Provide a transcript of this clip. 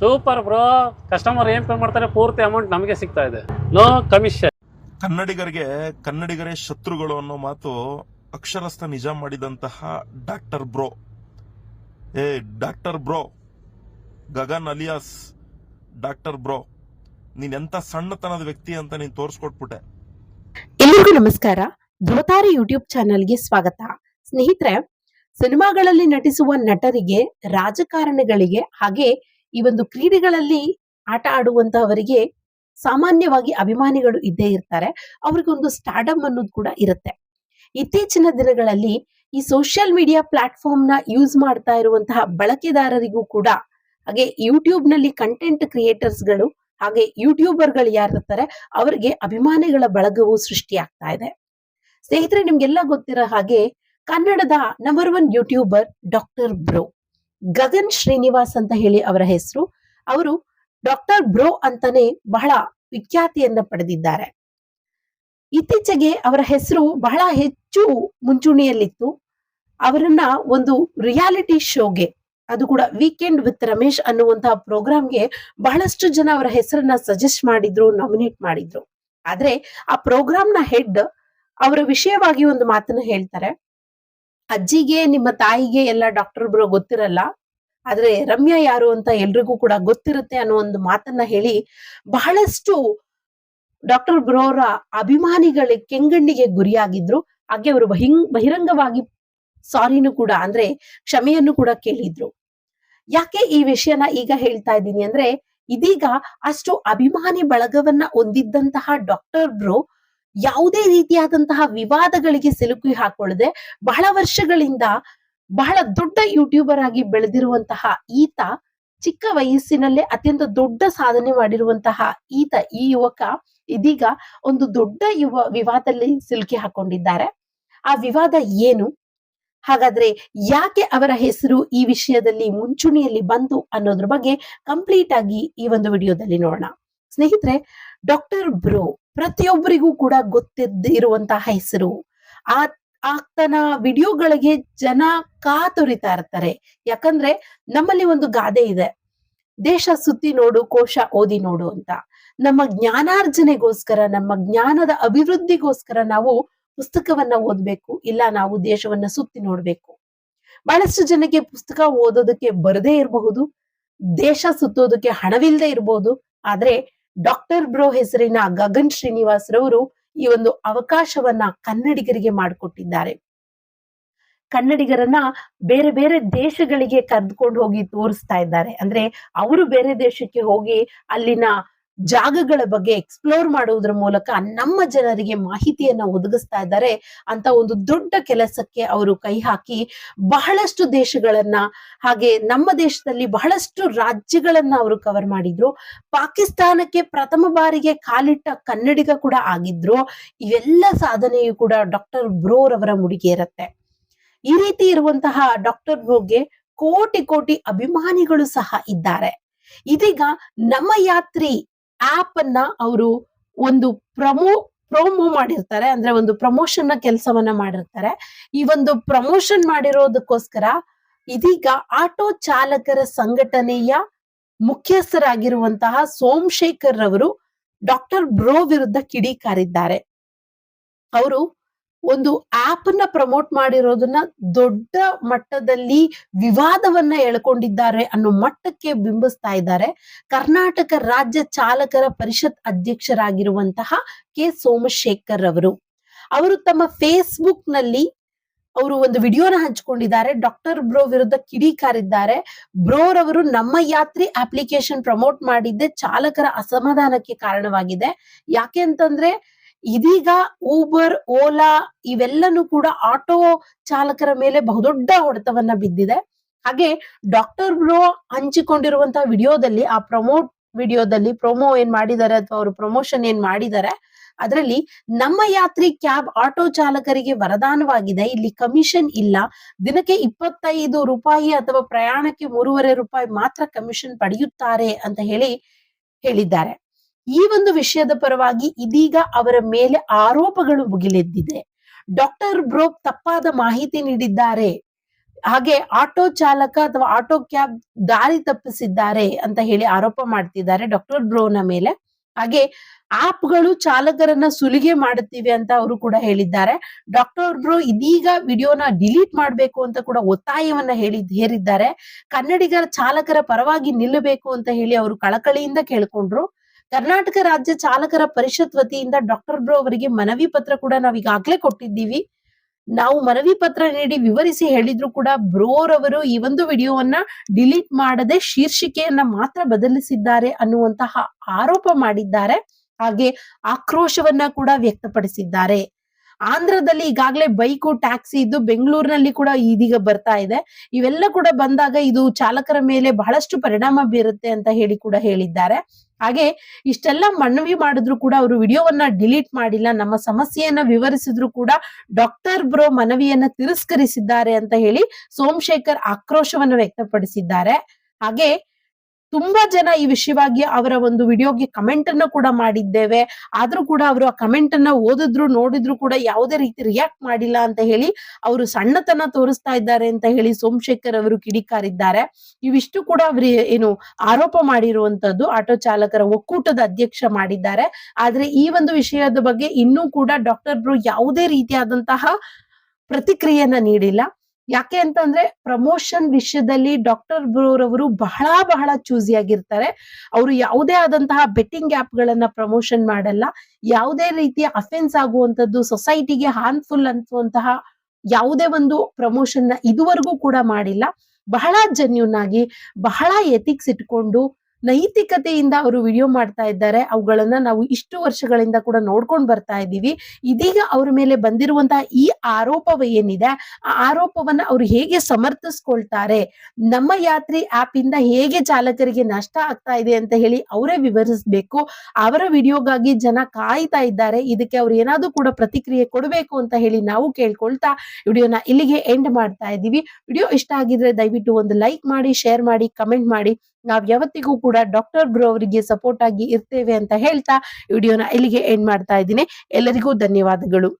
Super bro customer ಏನ್ pay ಮಾಡ್ತಾರೆ ಪೂರ್ತಿ ಅಮೌಂಟ್ ನಮಗೆ ಸಿಗ್ತಾ ಇದೆ. ನೋ ಕಮಿಷನ್ ಕನ್ನಡಿಗರಿಗೆ ಕನ್ನಡಿಗರೇ ಶತ್ರುಗಳು ಅನ್ನೋ ಮಾತು ಅಕ್ಷರಸ್ಥ ನಿಜ ಮಾಡಿದಂತಹ ಡಾಕ್ಟರ್ ಬ್ರೋ. ಏ doctor bro Gagan alias doctor bro ನೀನ್ ಎಂತ ಸಣ್ಣತನದ ವ್ಯಕ್ತಿ ಅಂತ ನೀನ್ ತೋರಿಸ್ಕೊಟ್ಬಿಟ್ಟೆ. ಎಲ್ಲರಿಗೂ ನಮಸ್ಕಾರ. ಧ್ರುವತಾರೆ ಯೂಟ್ಯೂಬ್ ಚಾನೆಲ್ಗೆ ಸ್ವಾಗತ. ಸ್ನೇಹಿತರೆ ಸಿನಿಮಾಗಳಲ್ಲಿ ನಟಿಸುವ ನಟರಿಗೆ ರಾಜಕಾರಣಿಗಳಿಗೆ ಹಾಗೆ ಈ ಒಂದು ಕ್ರೀಡೆಗಳಲ್ಲಿ ಆಟ ಆಡುವಂತಹವರಿಗೆ ಸಾಮಾನ್ಯವಾಗಿ ಅಭಿಮಾನಿಗಳು ಇದ್ದೇ ಇರ್ತಾರೆ. ಅವ್ರಿಗೊಂದು ಸ್ಟಾರ್ಡಮ್ ಅನ್ನೋದು ಕೂಡ ಇರುತ್ತೆ. ಇತ್ತೀಚಿನ ದಿನಗಳಲ್ಲಿ ಈ ಸೋಷಿಯಲ್ ಮೀಡಿಯಾ ಪ್ಲಾಟ್ಫಾರ್ಮ್ನ ಯೂಸ್ ಮಾಡ್ತಾ ಇರುವಂತಹ ಬಳಕೆದಾರರಿಗೂ ಕೂಡ, ಹಾಗೆ ಯೂಟ್ಯೂಬ್ನಲ್ಲಿ ಕಂಟೆಂಟ್ ಕ್ರಿಯೇಟರ್ಸ್ಗಳು, ಹಾಗೆ ಯೂಟ್ಯೂಬರ್ಗಳು ಯಾರಿರ್ತಾರೆ ಅವರಿಗೆ ಅಭಿಮಾನಿಗಳ ಬಳಗವು ಸೃಷ್ಟಿಯಾಗ್ತಾ ಇದೆ. ಸ್ನೇಹಿತರೆ, ನಿಮ್ಗೆಲ್ಲ ಗೊತ್ತಿರೋ ಹಾಗೆ ಕನ್ನಡದ number one YouTuber doctor bro Gagan Srinivas ಅಂತ ಹೇಳಿ ಅವರ ಹೆಸರು. ಅವರು ಡಾಕ್ಟರ್ ಬ್ರೋ ಅಂತಾನೆ ಬಹಳ ವಿಖ್ಯಾತಿಯನ್ನ ಪಡೆದಿದ್ದಾರೆ. ಇತ್ತೀಚೆಗೆ ಅವರ ಹೆಸರು ಬಹಳ ಹೆಚ್ಚು ಮುಂಚೂಣಿಯಲ್ಲಿತ್ತು. ಅವರನ್ನ ಒಂದು ರಿಯಾಲಿಟಿ ಶೋಗೆ, ಅದು ಕೂಡ ವೀಕೆಂಡ್ ವಿತ್ ರಮೇಶ್ ಅನ್ನುವಂತಹ ಪ್ರೋಗ್ರಾಮ್ಗೆ ಬಹಳಷ್ಟು ಜನ ಅವರ ಹೆಸರನ್ನ ಸಜೆಸ್ಟ್ ಮಾಡಿದ್ರು, ನಾಮಿನೇಟ್ ಮಾಡಿದ್ರು. ಆದ್ರೆ ಆ ಪ್ರೋಗ್ರಾಮ್ನ ಹೆಡ್ ಅವರ ವಿಷಯವಾಗಿ ಒಂದು ಮಾತನ್ನ ಹೇಳ್ತಾರೆ. ಅಜ್ಜಿಗೆ, ನಿಮ್ಮ ತಾಯಿಗೆ ಎಲ್ಲ ಡಾಕ್ಟರ್ ಬ್ರೋ ಗೊತ್ತಿರಲ್ಲ. ಆದ್ರೆ ರಮ್ಯಾ ಯಾರು ಅಂತ ಎಲ್ರಿಗೂ ಕೂಡ ಗೊತ್ತಿರುತ್ತೆ ಅನ್ನೋ ಒಂದು ಮಾತನ್ನ ಹೇಳಿ ಬಹಳಷ್ಟು ಡಾಕ್ಟರ್ ಬ್ರೋರ ಅಭಿಮಾನಿಗಳ ಕೆಂಗಣ್ಣಿಗೆ ಗುರಿಯಾಗಿದ್ರು. ಹಾಗೆ ಅವರು ಬಹಿಂಗ್ ಬಹಿರಂಗವಾಗಿ ಸಾರಿನೂ ಕೂಡ ಅಂದ್ರೆ ಕ್ಷಮೆಯನ್ನು ಕೂಡ ಕೇಳಿದ್ರು. ಯಾಕೆ ಈ ವಿಷಯನ ಈಗ ಹೇಳ್ತಾ ಇದ್ದೀನಿ ಅಂದ್ರೆ ಇದೀಗ ಅಷ್ಟು ಅಭಿಮಾನಿ ಬಳಗವನ್ನ ಹೊಂದಿದ್ದಂತಹ ಡಾಕ್ಟರ್ ಬ್ರೋ ಯಾವುದೇ ರೀತಿಯಾದಂತಹ ವಿವಾದಗಳಿಗೆ ಸಿಲುಕಿ ಹಾಕೊಳ್ಳದೆ ಬಹಳ ವರ್ಷಗಳಿಂದ ಬಹಳ ದೊಡ್ಡ ಯೂಟ್ಯೂಬರ್ ಆಗಿ ಬೆಳೆದಿರುವಂತಹ ಈತ ಚಿಕ್ಕ ವಯಸ್ಸಿನಲ್ಲೇ ಅತ್ಯಂತ ದೊಡ್ಡ ಸಾಧನೆ ಮಾಡಿರುವಂತಹ ಈತ ಈ ಯುವಕ ಇದೀಗ ಒಂದು ದೊಡ್ಡ ಯುವ ವಿವಾದದಲ್ಲಿ ಸಿಲುಕಿ ಹಾಕೊಂಡಿದ್ದಾರೆ. ಆ ವಿವಾದ ಏನು? ಹಾಗಾದ್ರೆ ಯಾಕೆ ಅವರ ಹೆಸರು ಈ ವಿಷಯದಲ್ಲಿ ಮುಂಚೂಣಿಯಲ್ಲಿ ಬಂತು ಅನ್ನೋದ್ರ ಬಗ್ಗೆ ಕಂಪ್ಲೀಟ್ ಆಗಿ ಈ ಒಂದು ವಿಡಿಯೋದಲ್ಲಿ ನೋಡೋಣ. ಸ್ನೇಹಿತರೆ, ಡಾಕ್ಟರ್ ಬ್ರೋ ಪ್ರತಿಯೊಬ್ಬರಿಗೂ ಕೂಡ ಗೊತ್ತಿದ್ದಿರುವಂತಹ ಹೆಸರು. ಆ ಆತನ ವಿಡಿಯೋಗಳಿಗೆ ಜನ ಕಾತೊರಿತಾ ಇರ್ತಾರೆ. ಯಾಕಂದ್ರೆ ನಮ್ಮಲ್ಲಿ ಒಂದು ಗಾದೆ ಇದೆ. ದೇಶ ಸುತ್ತಿ ನೋಡು, ಕೋಶ ಓದಿ ನೋಡು ಅಂತ. ನಮ್ಮ ಜ್ಞಾನಾರ್ಜನೆಗೋಸ್ಕರ, ನಮ್ಮ ಜ್ಞಾನದ ಅಭಿವೃದ್ಧಿಗೋಸ್ಕರ ನಾವು ಪುಸ್ತಕವನ್ನ ಓದ್ಬೇಕು, ಇಲ್ಲ ನಾವು ದೇಶವನ್ನ ಸುತ್ತಿ ನೋಡ್ಬೇಕು. ಬಹಳಷ್ಟು ಜನಕ್ಕೆ ಪುಸ್ತಕ ಓದೋದಕ್ಕೆ ಬರದೇ ಇರಬಹುದು, ದೇಶ ಸುತ್ತೋದಕ್ಕೆ ಹಣವಿಲ್ಲದೆ ಇರಬಹುದು ಆದ್ರೆ ಡಾಕ್ಟರ್ ಬ್ರೋ ಹೆಸರಿನ ಗಗನ್ ಶ್ರೀನಿವಾಸ್ ರವರು ಈ ಒಂದು ಅವಕಾಶವನ್ನ ಕನ್ನಡಿಗರಿಗೆ ಮಾಡಿಕೊಟ್ಟಿದ್ದಾರೆ. ಕನ್ನಡಿಗರನ್ನ ಬೇರೆ ಬೇರೆ ದೇಶಗಳಿಗೆ ಕರೆದುಕೊಂಡು ಹೋಗಿ ತೋರಿಸ್ತಾ ಇದ್ದಾರೆ. ಅಂದ್ರೆ ಅವರು ಬೇರೆ ದೇಶಕ್ಕೆ ಹೋಗಿ ಅಲ್ಲಿನ ಜಾಗಗಳ ಬಗ್ಗೆ ಎಕ್ಸ್ಪ್ಲೋರ್ ಮಾಡುವುದರ ಮೂಲಕ ನಮ್ಮ ಜನರಿಗೆ ಮಾಹಿತಿಯನ್ನ ಒದಗಿಸ್ತಾ ಇದ್ದಾರೆ ಅಂತ ಒಂದು ದೊಡ್ಡ ಕೆಲಸಕ್ಕೆ ಅವರು ಕೈ ಹಾಕಿ ಬಹಳಷ್ಟು ದೇಶಗಳನ್ನ ಹಾಗೆ ನಮ್ಮ ದೇಶದಲ್ಲಿ ಬಹಳಷ್ಟು ರಾಜ್ಯಗಳನ್ನ ಅವರು ಕವರ್ ಮಾಡಿದ್ರು. ಪಾಕಿಸ್ತಾನಕ್ಕೆ ಪ್ರಥಮ ಬಾರಿಗೆ ಕಾಲಿಟ್ಟ ಕನ್ನಡಿಗ ಕೂಡ ಆಗಿದ್ರು. ಇವೆಲ್ಲ ಸಾಧನೆಯು ಕೂಡ ಡಾಕ್ಟರ್ ಬ್ರೋರವರ ಮುಡಿಗೇರತ್ತೆ ಈ ರೀತಿ ಇರುವಂತಹ ಡಾಕ್ಟರ್ ಬ್ರೋಗೆ ಕೋಟಿ ಕೋಟಿ ಅಭಿಮಾನಿಗಳು ಸಹ ಇದ್ದಾರೆ. ಇದೀಗ ನಮ್ಮ ಯಾತ್ರಿ ಆಪ್ ಅನ್ನ ಅವರು ಒಂದು ಪ್ರಮೋ, ಪ್ರೋಮೋ ಮಾಡಿರ್ತಾರೆ, ಅಂದ್ರೆ ಒಂದು ಪ್ರಮೋಷನ್ನ ಕೆಲಸವನ್ನ ಮಾಡಿರ್ತಾರೆ. ಈ ಒಂದು ಪ್ರಮೋಷನ್ ಮಾಡಿರೋದಕ್ಕೋಸ್ಕರ ಇದೀಗ ಆಟೋ ಚಾಲಕರ ಸಂಘಟನೆಯ ಮುಖ್ಯಸ್ಥರಾಗಿರುವಂತಹ ಸೋಮಶೇಖರ್ ರವರು ಡಾಕ್ಟರ್ ಬ್ರೋ ವಿರುದ್ಧ ಕಿಡಿಕಾರಿದ್ದಾರೆ. ಅವರು ಒಂದು ಆಪ್ನ ಪ್ರಮೋಟ್ ಮಾಡಿರೋದನ್ನ ದೊಡ್ಡ ಮಟ್ಟದಲ್ಲಿ ವಿವಾದವನ್ನ ಎಳ್ಕೊಂಡಿದ್ದಾರೆ ಅನ್ನೋ ಮಟ್ಟಕ್ಕೆ ಬಿಂಬಿಸ್ತಾ ಇದ್ದಾರೆ. ಕರ್ನಾಟಕ ರಾಜ್ಯ ಚಾಲಕರ ಪರಿಷತ್ ಅಧ್ಯಕ್ಷರಾಗಿರುವಂತಹ ಕೆ. ಸೋಮಶೇಖರ್ ಅವರು. ಅವರು ತಮ್ಮ ಫೇಸ್ಬುಕ್ನಲ್ಲಿ ಅವರು ಒಂದು ವಿಡಿಯೋನ ಹಂಚಿಕೊಂಡಿದ್ದಾರೆ. ಡಾಕ್ಟರ್ ಬ್ರೋ ವಿರುದ್ಧ ಕಿಡಿಕಾರಿದ್ದಾರೆ. ಬ್ರೋರವರು ನಮ್ಮ ಯಾತ್ರಿ ಅಪ್ಲಿಕೇಶನ್ ಪ್ರಮೋಟ್ ಮಾಡಿದ್ದೆ ಚಾಲಕರ ಅಸಮಾಧಾನಕ್ಕೆ ಕಾರಣವಾಗಿದೆ. ಯಾಕೆ ಅಂತಂದ್ರೆ ಇದೀಗ ಊಬರ್ ಓಲಾ ಇವೆಲ್ಲನೂ ಕೂಡ ಆಟೋ ಚಾಲಕರ ಮೇಲೆ ಬಹುದೊಡ್ಡ ಹೊಡೆತವನ್ನ ಬಿದ್ದಿದೆ. ಹಾಗೆ ಡಾಕ್ಟರ್ ಬ್ರೋ ಹಂಚಿಕೊಂಡಿರುವಂತಹ ವಿಡಿಯೋದಲ್ಲಿ, ಆ ಪ್ರಮೋಟ್ ವಿಡಿಯೋದಲ್ಲಿ ಪ್ರೊಮೋ ಏನ್ ಮಾಡಿದ್ದಾರೆ ಅಥವಾ ಅವರು ಪ್ರಮೋಷನ್ ಏನ್ ಮಾಡಿದ್ದಾರೆ, ಅದರಲ್ಲಿ ನಮ್ಮ ಯಾತ್ರಿ ಕ್ಯಾಬ್ ಆಟೋ ಚಾಲಕರಿಗೆ ವರದಾನವಾಗಿದೆ. ಇಲ್ಲಿ ಕಮಿಷನ್ ಇಲ್ಲ. ದಿನಕ್ಕೆ ಇಪ್ಪತ್ತೈದು ರೂಪಾಯಿ ಅಥವಾ ಪ್ರಯಾಣಕ್ಕೆ ಮೂರುವರೆ ರೂಪಾಯಿ ಮಾತ್ರ ಕಮಿಷನ್ ಪಡೆಯುತ್ತಾರೆ ಅಂತ ಹೇಳಿ ಹೇಳಿದ್ದಾರೆ. ಈ ಒಂದು ವಿಷಯದ ಪರವಾಗಿ ಇದೀಗ ಅವರ ಮೇಲೆ ಆರೋಪಗಳು ಮುಗಿಲೆದ್ದಿದೆ. ಡಾಕ್ಟರ್ ಬ್ರೋ ತಪ್ಪಾದ ಮಾಹಿತಿ ನೀಡಿದ್ದಾರೆ. ಹಾಗೆ ಆಟೋ ಚಾಲಕ ಅಥವಾ ಆಟೋ ಕ್ಯಾಬ್ ದಾರಿ ತಪ್ಪಿಸಿದ್ದಾರೆ ಅಂತ ಹೇಳಿ ಆರೋಪ ಮಾಡ್ತಿದ್ದಾರೆ ಡಾಕ್ಟರ್ ಬ್ರೋನ ಮೇಲೆ. ಹಾಗೆ ಆಪ್ಗಳು ಚಾಲಕರನ್ನ ಸುಲಿಗೆ ಮಾಡುತ್ತಿವೆ ಅಂತ ಅವರು ಕೂಡ ಹೇಳಿದ್ದಾರೆ. ಡಾಕ್ಟರ್ ಬ್ರೋ ಇದೀಗ ವಿಡಿಯೋನ ಡಿಲೀಟ್ ಮಾಡಬೇಕು ಅಂತ ಕೂಡ ಒತ್ತಾಯವನ್ನ ಹೇಳಿ ಹೇರಿದ್ದಾರೆ. ಕನ್ನಡಿಗರ ಚಾಲಕರ ಪರವಾಗಿ ನಿಲ್ಲಬೇಕು ಅಂತ ಹೇಳಿ ಅವರು ಕಳಕಳಿಯಿಂದ ಕೇಳ್ಕೊಂಡ್ರು. ಕರ್ನಾಟಕ ರಾಜ್ಯ ಚಾಲಕರ ಪರಿಷತ್ ವತಿಯಿಂದ ಡಾಕ್ಟರ್ ಬ್ರೋ ಅವರಿಗೆ ಮನವಿ ಪತ್ರ ಕೂಡ ನಾವು ಈಗಾಗಲೇ ಕೊಟ್ಟಿದ್ದೀವಿ. ನಾವು ಮನವಿ ಪತ್ರ ನೀಡಿ ವಿವರಿಸಿ ಹೇಳಿದ್ರು ಕೂಡ ಬ್ರೋರವರು ಈ ಒಂದು ವಿಡಿಯೋವನ್ನ ಡಿಲೀಟ್ ಮಾಡದೆ ಶೀರ್ಷಿಕೆಯನ್ನ ಮಾತ್ರ ಬದಲಿಸಿದ್ದಾರೆ ಅನ್ನುವಂತಹ ಆರೋಪ ಮಾಡಿದ್ದಾರೆ. ಹಾಗೆ ಆಕ್ರೋಶವನ್ನ ಕೂಡ ವ್ಯಕ್ತಪಡಿಸಿದ್ದಾರೆ. ಆಂಧ್ರದಲ್ಲಿ ಈಗಾಗಲೇ ಬೈಕು, ಟ್ಯಾಕ್ಸಿ ಇದ್ದು ಬೆಂಗಳೂರಿನಲ್ಲಿ ಕೂಡ ಇದೀಗ ಬರ್ತಾ ಇದೆ. ಇವೆಲ್ಲ ಕೂಡ ಬಂದಾಗ ಇದು ಚಾಲಕರ ಮೇಲೆ ಬಹಳಷ್ಟು ಪರಿಣಾಮ ಬೀರುತ್ತೆ ಅಂತ ಹೇಳಿ ಕೂಡ ಹೇಳಿದ್ದಾರೆ. ಹಾಗೆ ಇಷ್ಟೆಲ್ಲ ಮನವಿ ಮಾಡಿದ್ರು ಕೂಡ ಅವರು ವಿಡಿಯೋವನ್ನ ಡಿಲೀಟ್ ಮಾಡಿಲ್ಲ. ನಮ್ಮ ಸಮಸ್ಯೆಯನ್ನ ವಿವರಿಸಿದ್ರು ಕೂಡ ಡಾಕ್ಟರ್ ಬ್ರೋ ಮನವಿಯನ್ನ ತಿರಸ್ಕರಿಸಿದ್ದಾರೆ ಅಂತ ಹೇಳಿ ಸೋಮಶೇಖರ್ ಆಕ್ರೋಶವನ್ನ ವ್ಯಕ್ತಪಡಿಸಿದ್ದಾರೆ. ಹಾಗೆ ತುಂಬಾ ಜನ ಈ ವಿಷಯವಾಗಿ ಅವರ ಒಂದು ವಿಡಿಯೋಗೆ ಕಮೆಂಟ್ ಅನ್ನ ಕೂಡ ಮಾಡಿದ್ದೇವೆ. ಆದ್ರೂ ಕೂಡ ಅವರು ಆ ಕಮೆಂಟ್ ಅನ್ನ ಓದಿದ್ರು, ನೋಡಿದ್ರು ಕೂಡ ಯಾವುದೇ ರೀತಿ ರಿಯಾಕ್ಟ್ ಮಾಡಿಲ್ಲ ಅಂತ ಹೇಳಿ ಅವರು ಸಣ್ಣತನ ತೋರಿಸ್ತಾ ಇದ್ದಾರೆ ಅಂತ ಹೇಳಿ ಸೋಮಶೇಖರ್ ಅವರು ಕಿಡಿಕಾರಿದ್ದಾರೆ. ಇವಿಷ್ಟು ಕೂಡ ಅವ್ರ ಏನು ಆರೋಪ ಮಾಡಿರುವಂತದ್ದು ಆಟೋ ಚಾಲಕರ ಒಕ್ಕೂಟದ ಅಧ್ಯಕ್ಷ ಮಾಡಿದ್ದಾರೆ. ಆದ್ರೆ ಈ ಒಂದು ವಿಷಯದ ಬಗ್ಗೆ ಇನ್ನೂ ಕೂಡ ಡಾಕ್ಟರ್ ಬ್ರು ಯಾವುದೇ ರೀತಿಯಾದಂತಹ ಪ್ರತಿಕ್ರಿಯೆಯನ್ನ ನೀಡಿಲ್ಲ. ಯಾಕೆ ಅಂತಂದ್ರೆ ಪ್ರಮೋಷನ್ ವಿಷಯದಲ್ಲಿ ಡಾಕ್ಟರ್ ಬ್ರೋರವರು ಬಹಳ ಬಹಳ ಚೂಸಿ ಆಗಿರ್ತಾರೆ. ಅವರು ಯಾವುದೇ ಆದಂತಹ ಬೆಟ್ಟಿಂಗ್ ಆಪ್ ಗಳನ್ನ ಪ್ರಮೋಷನ್ ಮಾಡಲ್ಲ. ಯಾವುದೇ ರೀತಿಯ ಅಫೆನ್ಸ್ ಆಗುವಂತದ್ದು ಸೊಸೈಟಿಗೆ ಹಾರ್ಮ್ಫುಲ್ ಅನ್ಸುವಂತಹ ಯಾವುದೇ ಒಂದು ಪ್ರಮೋಷನ್ನ ಇದುವರೆಗೂ ಕೂಡ ಮಾಡಿಲ್ಲ. ಬಹಳ ಜೆನ್ಯೂನ್ ಆಗಿ ಬಹಳ ಎಥಿಕ್ಸ್ ಇಟ್ಕೊಂಡು ನೈತಿಕತೆಯಿಂದ ಅವರು ವಿಡಿಯೋ ಮಾಡ್ತಾ ಇದ್ದಾರೆ. ಅವುಗಳನ್ನ ನಾವು ಇಷ್ಟು ವರ್ಷಗಳಿಂದ ಕೂಡ ನೋಡ್ಕೊಂಡು ಬರ್ತಾ ಇದ್ದೀವಿ. ಇದೀಗ ಅವ್ರ ಮೇಲೆ ಬಂದಿರುವಂತಹ ಈ ಆರೋಪವ ಏನಿದೆ? ಆ ಆರೋಪವನ್ನ ಅವ್ರು ಹೇಗೆ ಸಮರ್ಥಿಸ್ಕೊಳ್ತಾರೆ? ನಮ್ಮ ಯಾತ್ರಿ ಆಪ್ ಇಂದ ಹೇಗೆ ಚಾಲಕರಿಗೆ ನಷ್ಟ ಆಗ್ತಾ ಇದೆ ಅಂತ ಹೇಳಿ ಅವರೇ ವಿವರಿಸಬೇಕು. ಅವರ ವಿಡಿಯೋಗಾಗಿ ಜನ ಕಾಯ್ತಾ ಇದ್ದಾರೆ. ಇದಕ್ಕೆ ಅವ್ರು ಏನಾದ್ರೂ ಕೂಡ ಪ್ರತಿಕ್ರಿಯೆ ಕೊಡಬೇಕು ಅಂತ ಹೇಳಿ ನಾವು ಕೇಳ್ಕೊಳ್ತಾ ವಿಡಿಯೋನ ಇಲ್ಲಿಗೆ ಎಂಡ್ ಮಾಡ್ತಾ ಇದ್ದೀವಿ. ವಿಡಿಯೋ ಇಷ್ಟ ಆಗಿದ್ರೆ ದಯವಿಟ್ಟು ಒಂದು ಲೈಕ್ ಮಾಡಿ ಶೇರ್ ಮಾಡಿ ಕಮೆಂಟ್ ಮಾಡಿ. ನಾವ್ ಯಾವತ್ತಿಗೂ ಕೂಡ ಡಾಕ್ಟರ್ ಬ್ರೋ ಅವರಿಗೆ ಸಪೋರ್ಟ್ ಆಗಿ ಇರ್ತೇವೆ ಅಂತ ಹೇಳ್ತಾ ವಿಡಿಯೋನ ಇಲ್ಲಿಗೆ ಎಂಡ್ ಮಾಡ್ತಾ ಇದ್ದೀನಿ. ಎಲ್ಲರಿಗೂ ಧನ್ಯವಾದಗಳು.